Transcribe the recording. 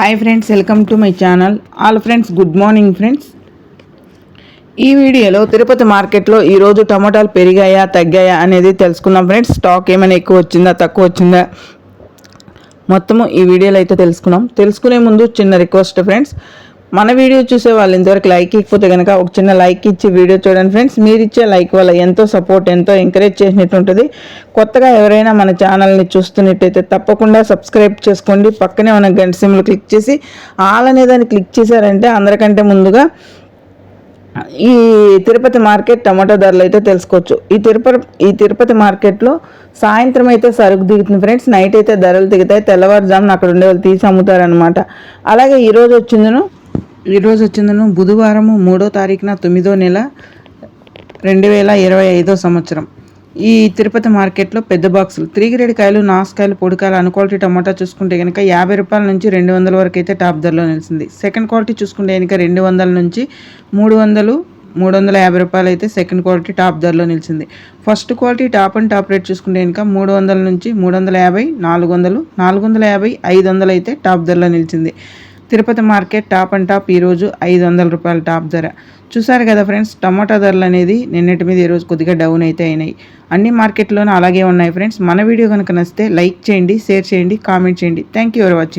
Hi friends welcome to my channel all friends good morning friends ఈ వీడియోలో తిరుపతి మార్కెట్లో ఈరోజు టమాటాలు పెరిగాయా తగ్గాయా అనేది తెలుసుకుందాం ఫ్రెండ్స్ స్టాక్ ఏమైనా ఎక్కువ వచ్చిందా తక్కువ వచ్చిందా? మొత్తము ఈ వీడియోలో అయితే తెలుసుకున్నాం తెలుసుకునే ముందు చిన్న రిక్వెస్ట్ ఫ్రెండ్స్ మన వీడియో చూసే వాళ్ళు ఇంతవరకు లైక్ ఇకపోతే కనుక ఒక చిన్న లైక్ ఇచ్చి వీడియో చూడండి ఫ్రెండ్స్ మీరు ఇచ్చే లైక్ వల్ల ఎంతో సపోర్ట్ ఎంతో ఎంకరేజ్ చేసినట్టు ఉంటుంది. కొత్తగా ఎవరైనా మన ఛానల్ని చూస్తున్నట్టయితే తప్పకుండా సబ్స్క్రైబ్ చేసుకోండి. పక్కనే ఉన్న గంట సిమ్లు క్లిక్ చేసి ఆల్ అనే దాన్ని క్లిక్ చేశారంటే అందరికంటే ముందుగా ఈ తిరుపతి మార్కెట్ టమాటో ధరలు అయితే తెలుసుకోవచ్చు. ఈ తిరుపతి ఈ తిరుపతి మార్కెట్లో సాయంత్రం అయితే సరుకు దిగుతుంది ఫ్రెండ్స్ నైట్ అయితే ధరలు దిగుతాయి. తెల్లవారుజామున అక్కడ ఉండే వాళ్ళు తీసి అమ్ముతారనమాట అలాగే ఈరోజు వచ్చిందను ఈరోజు వచ్చిందను బుధవారము మూడో తారీఖున తొమ్మిదో నెల రెండు వేల ఇరవై ఐదో సంవత్సరం. ఈ తిరుపతి మార్కెట్లో పెద్ద బాక్సులు. త్రీ గ్రేడ్ కాయలు నాసుకాయలు పొడికాయలు అన్ క్వాలిటీ టమాటా చూసుకుంటే కనుక యాభై రూపాయల నుంచి రెండు వందల వరకు అయితే టాప్ ధరలో నిలిచింది. సెకండ్ క్వాలిటీ చూసుకుంటే కనుక రెండు వందల నుంచి మూడు వందలు మూడు వందల యాభై రూపాయలు అయితే సెకండ్ క్వాలిటీ టాప్ ధరలో నిలిచింది. First quality top and top rate చూసుకుంటే కనుక మూడు వందల నుంచి మూడు వందల యాభై నాలుగు వందలు నాలుగు వందల యాభై ఐదు వందలు అయితే టాప్ ధరలో నిలిచింది. Tirupati market top and top ఈరోజు ఐదు వందల రూపాయల టాప్ ధర. చూసారు కదా ఫ్రెండ్స్ టమాటా ధరలు అనేది నిన్నటి మీద ఈరోజు కొద్దిగా డౌన్ అయితే అయినాయి. అన్ని మార్కెట్లోనూ అలాగే ఉన్నాయి ఫ్రెండ్స్. మన వీడియో కనుక నచ్చితే లైక్ చేయండి షేర్ చేయండి కామెంట్ చేయండి. Thank you for watching